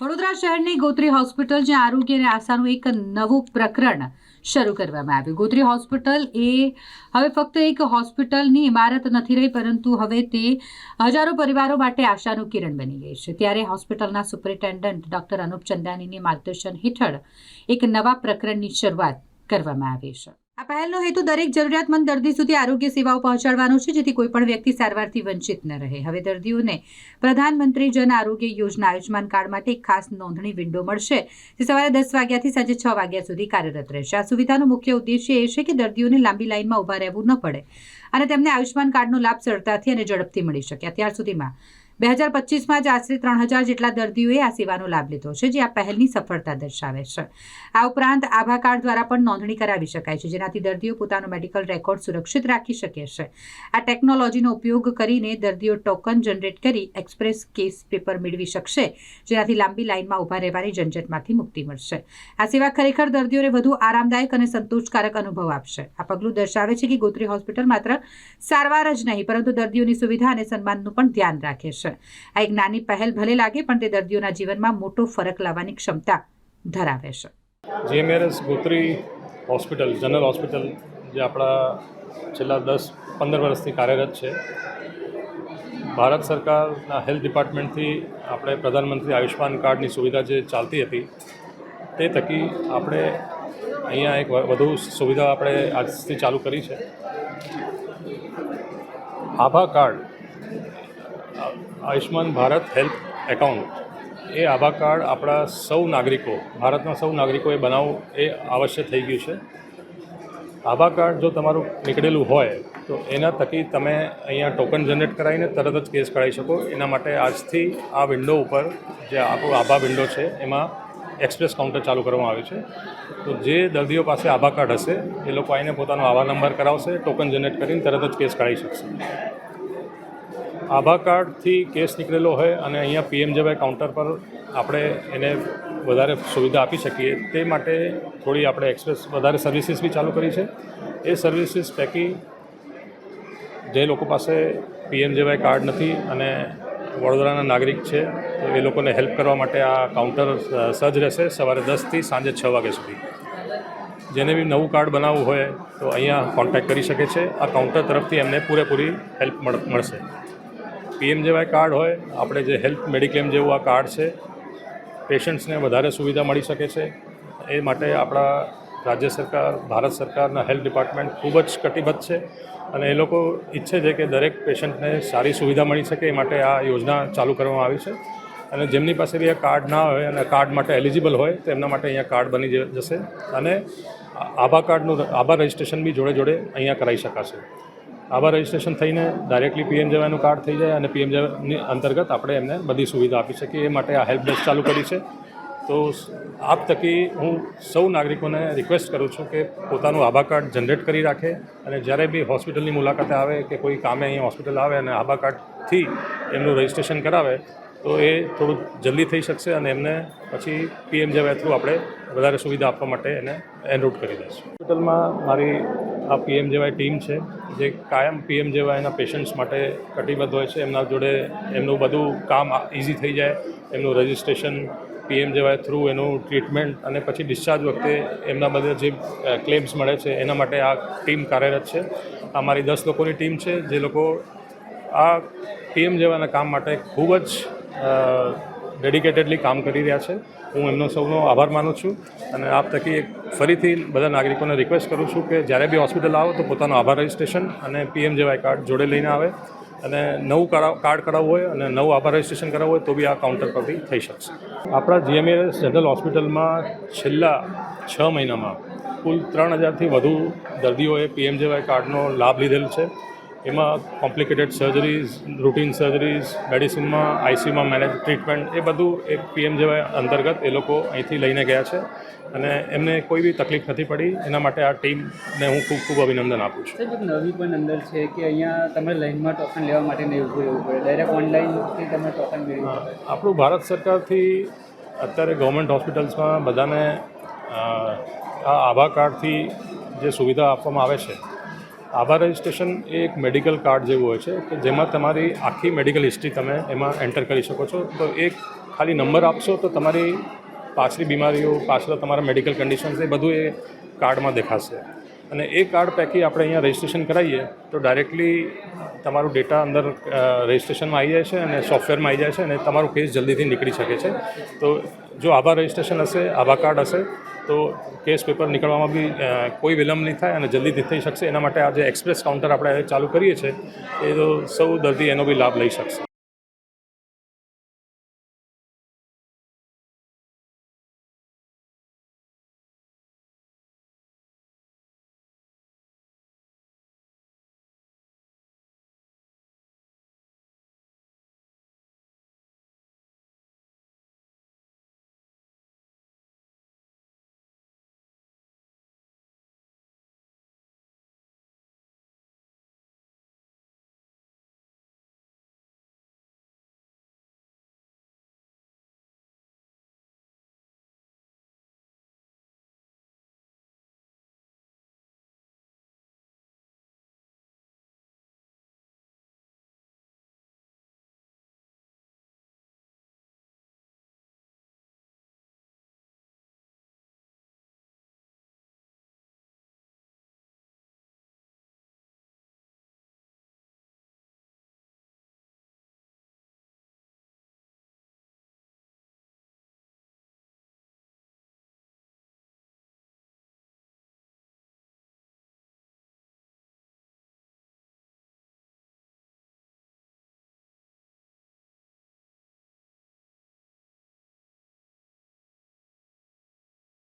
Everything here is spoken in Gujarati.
વડોદરા શહેરની ગોત્રી હોસ્પિટલ, જ્યાં આરોગ્ય અને આશાનું એક નવું પ્રકરણ શરૂ કરવામાં આવ્યું. ગોત્રી હોસ્પિટલ એ હવે ફક્ત એક હોસ્પિટલની ઇમારત નથી રહી, પરંતુ હવે તે હજારો પરિવારો માટે આશાનું કિરણ બની ગઈ છે. ત્યારે હોસ્પિટલના સુપરિન્ટેન્ડન્ટ ડોક્ટર અનુપ ચંદાનીની માર્ગદર્શન હેઠળ એક નવા પ્રકરણની શરૂઆત કરવામાં આવી છે. આ પહેલનો હેતુ દરેક જરૂરિયાતમંદ દર્દી સુધી આરોગ્ય સેવાઓ પહોંચાડવાનો છે, જેથી કોઈપણ વ્યક્તિ સારવારથી વંચિત ન રહે. હવે દર્દીઓને પ્રધાનમંત્રી જન આરોગ્ય યોજના આયુષ્માન કાર્ડ માટે એક ખાસ નોંધણી વિન્ડો મળશે, જે સવારે દસ વાગ્યાથી સાંજે છ વાગ્યા સુધી કાર્યરત રહેશે. આ સુવિધાનો મુખ્ય ઉદ્દેશ્ય એ છે કે દર્દીઓને લાંબી લાઇનમાં ઊભા રહેવું ન પડે અને તેમને આયુષ્માન કાર્ડનો લાભ સરળતાથી અને ઝડપથી મળી શકે. અત્યાર સુધીમાં બે હજાર પચીસમાં જ આશરે ત્રણ હજાર જેટલા દર્દીઓએ આ સેવાનો લાભ લીધો છે, જે આ પહેલની સફળતા દર્શાવે છે. આ ઉપરાંત આભા કાર્ડ દ્વારા પણ નોંધણી કરાવી શકાય છે, જેનાથી દર્દીઓ પોતાનો મેડિકલ રેકોર્ડ સુરક્ષિત રાખી શકે છે. આ ટેકનોલોજીનો ઉપયોગ કરીને દર્દીઓ ટોકન જનરેટ કરી એક્સપ્રેસ કેસ પેપર મેળવી શકશે, જેનાથી લાંબી લાઇનમાં ઊભા રહેવાની ઝંઝટમાંથી મુક્તિ મળશે. આ સેવા ખરેખર દર્દીઓને વધુ આરામદાયક અને સંતોષકારક અનુભવ આપશે. આ પગલું દર્શાવે છે કે ગોત્રી હોસ્પિટલ માત્ર સારવાર જ નહીં, પરંતુ દર્દીઓની સુવિધા અને સન્માનનું પણ ધ્યાન રાખે છે. આ એક નાની પહેલ ભલે લાગે, પણ તે દર્દીઓના જીવનમાં મોટો ફરક લાવવાની ક્ષમતા ધરાવે છે. GMERS Gotri hospital, general hospital, જે આપણા છેલ્લા દસ, પંદર વર્ષથી કાર્યરત છે. ભારત સરકારના હેલ્થ ડિપાર્ટમેન્ટથી આપણે પ્રધાનમંત્રી આયુષ્માન કાર્ડની સુવિધા જે ચાલતી હતી, તે થકી આપણે અહીંયા એક વધુ સુવિધા આપણે આજથી ચાલુ કરી છે. આભા card Ayushman Bharat health account. એ આભા કાર્ડ આપણા સૌ નાગરિકો, ભારતના સૌ નાગરિકોએ બનાવવું એ આવશ્યક થઈ ગયું છે. આભા કાર્ડ જો તમારું નીકળેલું હોય, તો એના થકી તમે અહીંયા ટોકન જનરેટ કરાવીને તરત જ કેસ કરાવી શકો. એના માટે આજથી આ વિન્ડો ઉપર જે આપણું આભા વિન્ડો છે, એમાં એક્સપ્રેસ કાઉન્ટર ચાલુ કરવામાં આવ્યું છે. તો જે દર્દીઓ પાસે આભા કાર્ડ હશે, એ લોકો આવીને પોતાનો આવા નંબર કરાવશે ટોકન જનરેટ કરીને તરત જ કેસ કાઢી શકશે. આભા કાર્ડથી કેસ નીકળેલો હોય અને અહીંયા પીએમજેવાય કાઉન્ટર પર આપણે એને વધારે સુવિધા આપી શકીએ, તે માટે થોડી આપણે એક્સપ્રેસ વધારે સર્વિસીસ બી ચાલુ કરી છે. એ સર્વિસીસ પૈકી જે લોકો પાસે પીએમજેવાય કાર્ડ નથી અને વડોદરાના નાગરિક છે, તો એ લોકોને હેલ્પ કરવા માટે આ કાઉન્ટર સજ્જ રહેશે સવારે દસથી સાંજે છ વાગ્યા સુધી. જેને બી નવું કાર્ડ બનાવવું હોય તો અહીંયા કોન્ટેક્ટ કરી શકે છે. આ કાઉન્ટર તરફથી એમને પૂરેપૂરી હેલ્પ મળ- મળશે. પીએમજેવાય કાર્ડ હોય, આપણે જે હેલ્થ મેડિક્લેમ જેવું આ કાર્ડ છે, પેશન્ટ્સને વધારે સુવિધા મળી શકે છે. એ માટે આપણા રાજ્ય સરકાર, ભારત સરકારના હેલ્થ ડિપાર્ટમેન્ટ ખૂબ જ કટિબદ્ધ છે અને એ લોકો ઈચ્છે છે કે દરેક પેશન્ટને સારી સુવિધા મળી શકે, એ માટે આ યોજના ચાલુ કરવામાં આવી છે. અને જેમની પાસે બી આ કાર્ડ ના હોય અને કાર્ડ માટે એલિજિબલ હોય તો એમના માટે અહીંયા કાર્ડ બની જશે અને આભા કાર્ડનું, આભા રજિસ્ટ્રેશન બી જોડે જોડે અહીંયા કરાવી શકાશે. આભા રજિસ્ટ્રેશન થઈને ડાયરેક્ટલી પીએમ જેવાનું કાર્ડ થઈ જાય અને પીએમ જેવાની અંતર્ગત આપણે એમને બધી સુવિધા આપી શકીએ. એ માટે આ હેલ્પ ડેસ્ક ચાલુ કરી છે. તો આપ તકી હું સૌ નાગરિકોને રિક્વેસ્ટ કરું છું કે પોતાનું આભા કાર્ડ જનરેટ કરી રાખે અને જ્યારે બી હોસ્પિટલની મુલાકાતે આવે કે કોઈ કામે અહીં હોસ્પિટલ આવે અને આભા કાર્ડથી એમનું રજિસ્ટ્રેશન કરાવે, તો એ થોડું જલ્દી થઈ શકશે અને એમને પછી પીએમ જેવા થ્રુ આપણે વધારે સુવિધા આપવા માટે એને એનરૂટ કરી દઈશું. હોસ્પિટલમાં મારી આ પીએમ જેવાય ટીમ છે, જે કાયમ પીએમ જેવાયના પેશન્ટ્સ માટે કટિબદ્ધ હોય છે. એમના જોડે એમનું બધું કામ ઇઝી થઈ જાય. એમનું રજિસ્ટ્રેશન પીએમ જેવાય થ્રુ એનું ટ્રીટમેન્ટ અને પછી ડિસ્ચાર્જ વખતે એમના બધા જે ક્લેમ્સ મળે છે, એના માટે આ ટીમ કાર્યરત છે. આ મારી દસ લોકોની ટીમ છે, જે લોકો આ પીએમ જેવાના કામ માટે ખૂબ જ ડેડિકેટેડલી કામ કરી રહ્યા છે. હું એમનો સૌનો આભાર માનું છું અને આપ થકી ફરીથી બધા નાગરિકોને રિક્વેસ્ટ કરું છું કે જ્યારે બી હોસ્પિટલ આવો તો પોતાનો આભાર રજિસ્ટ્રેશન અને પીએમ જેવાય કાર્ડ જોડે લઈને આવે અને નવું કાર્ડ કરાવવું હોય અને નવું આભાર રજિસ્ટ્રેશન કરાવવું હોય તો બી આ કાઉન્ટર પરથી થઈ શકશે. આપણા જીએમએસ જનરલ હોસ્પિટલમાં છેલ્લા છ મહિનામાં કુલ ત્રણ હજારથી વધુ દર્દીઓએ પીએમજેવાય કાર્ડનો લાભ લીધેલ છે. એમાં કોમ્પ્લિકેટેડ સર્જરીઝ રૂટીન સર્જરીઝ મેડિસિનમાં આઈસીયુમાં મેનેજ ટ્રીટમેન્ટ એ બધું એ પીએમજેવાય અંતર્ગત એ લોકો અહીંથી લઈને ગયા છે. અને એમને કોઈ બી તકલીફ નથી પડી. એના માટે આ ટીમને હું ખૂબ ખૂબ અભિનંદન આપું છું. એક નવી પણ અંદર છે કે અહીંયા તમારે લાઇનમાં ટોકન લેવા માટે નહીં ઊભું રહેવું પડે? ડાયરેક્ટ ઓનલાઈનથી તમે ટોકન મેળવી આપણું ભારત સરકારથી અત્યારે ગવર્મેન્ટ હોસ્પિટલ્સમાં બધાને આ આભા કાર્ડથી જે સુવિધા આપવામાં આવે છે આભા રજિસ્ટ્રેશન એ એક મેડિકલ કાર્ડ જેવું હોય છે કે જેમાં તમારી આખી મેડિકલ હિસ્ટ્રી તમે એમાં એન્ટર કરી શકો છો. તો એક ખાલી નંબર આપશો તો તમારી પાછલી બીમારીઓ, પાછલા તમારા મેડિકલ કન્ડિશન્સ એ બધું એ કાર્ડમાં દેખાશે. અને એ કાર્ડ પૈકી આપણે અહીંયા રજિસ્ટ્રેશન કરાવીએ તો ડાયરેક્ટલી તમારું ડેટા અંદર રજિસ્ટ્રેશનમાં આવી જાય છે અને સોફ્ટવેરમાં આવી જાય છે અને તમારું કેસ જલ્દીથી નીકળી શકે છે. તો જો આવા રજિસ્ટ્રેશન હશે આવા કાર્ડ હશે તો કેસ પેપર નીકળવામાં બી કોઈ વિલંબ નહીં થાય અને જલ્દીથી થઈ શકશે. એના માટે આ જે એક્સપ્રેસ કાઉન્ટર આપણે ચાલુ કરીએ છીએ, એ તો સૌ દર્દી એનો બી લાભ લઈ શકશે.